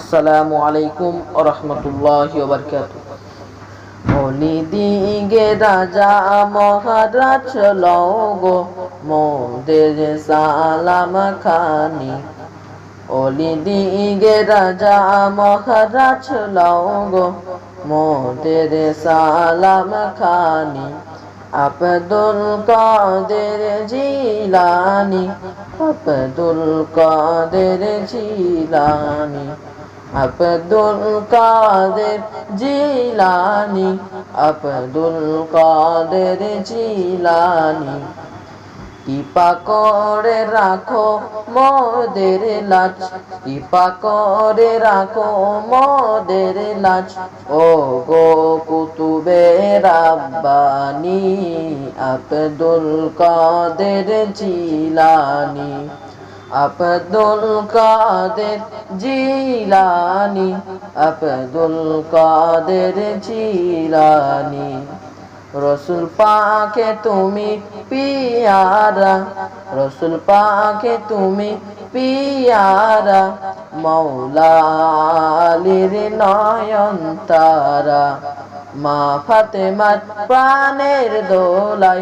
আসসালামু আলাইকুম রহমতুল্লাহ বারকাত অলি দিগে রাজা মহারাজ লগো মোদের সালাম খানি। অলি দিগে রাজা মহারাজ লগো মোদের সালাম খানি। আব্দুল কাদের জিলানি, আব্দুল কাদের জিলানি। আব্দুল কাদের জিলানি, আব্দুল কাদের জিলানি। কৃপা করে রাখো মোদের লাচ কৃপা করে রাখো মোদের লাচ ও গো কুতুবে রাব্বানি আব্দুল কাদের জিলানি। আব্দুল কাদের জিলানি, আব্দুল কাদের জিলানি। রসুল পাকে তুমি পিয়ারা, রসুল পাকে তুমি পিয়ারা মৌলালির নয়ন তারা। মা ফাতেমার প্রাণের দোলাই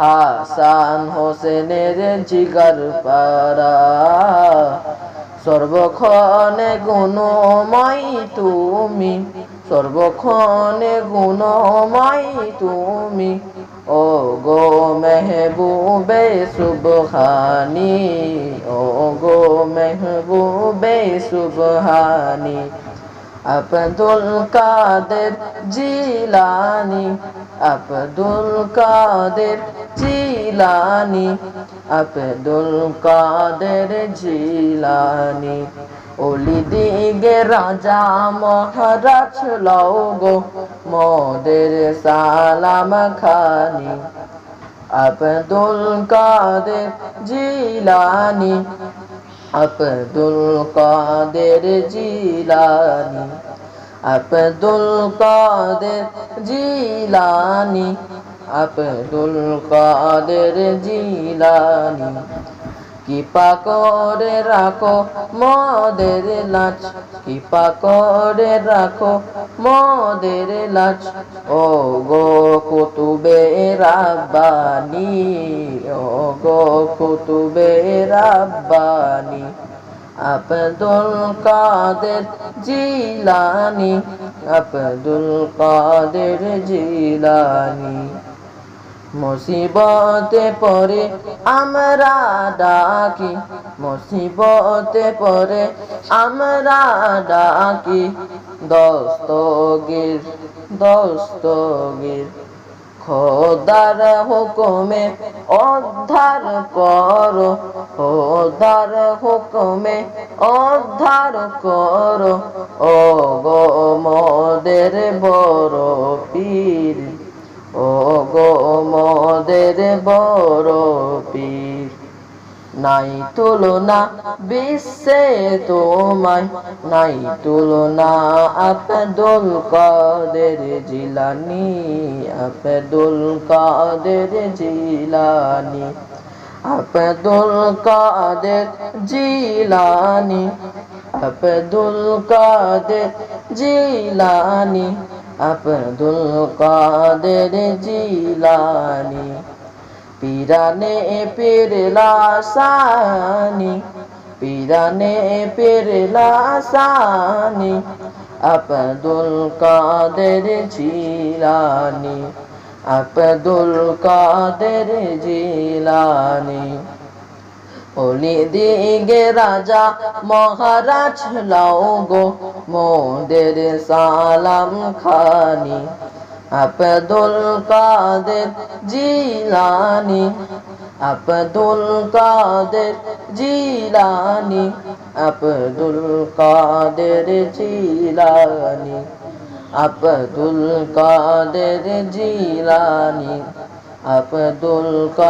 হাসান হোসেনের জিগার পারা। সর্বক্ষণে গুণময় তুমি, সর্বক্ষণে গুণময় তুমি। ও গো মেহবুবে সুবহানি ও গো মেহবুবে সুবহানি, আব্দুল কাদের জিলানি, আব্দুল কাদের জিলানি, আব্দুল কাদের জিলানি। ওলি দিগে রাজা মহারাজ লগো মোদের সালাম খানি। আব্দুল কাদের জিলানি, আব্দুল কাদের জিলানি। আব্দুল কাদের জিলানি আব্দুল কাদের জিলানি, কৃপা করে রাখো মদের লাচ কৃপা করে রাখো মদের লাচ ও গো কুতুবে রাব্বানি ও গো কুতুবে রাব্বানি, আব্দুল কাদের জিলানি, আব্দুল কাদের জিলানি। মুসিবতে পরে আমরা ডাকি, মুসিবতে পরে আমরা ডাকি। দস্তগীর দস্তগীর, খোদার হুকুমে অদ্ধার করো, খোদার হুকুমে অদ্ধার করো। ও গো মদের বড় পীর। ও গো মদের বড় পীর, নাই তুলনা বিশ্বে তোমায়, নাই তুলনা আব্দুল কাদের জিলানি, আব্দুল কাদের জিলানি, আব্দুল কাদের জিলানি, আব্দুল কাদের জিলানি আব্দুল কাদের জিলানি পিরানে পেরলাসানি পিরানে পেরলাসানি আব্দুল কাদের জিলানি আব্দুল কাদের জিলানি। দিগে রাজা মহারাজ, লাও গো মোদের সালাম খানি। আব্দুল কাদের জিলানি, আব্দুল কাদের জিলানি, আব্দুল কাদের জিলানি, আব্দুল কাদের জিলানি, আব্দুল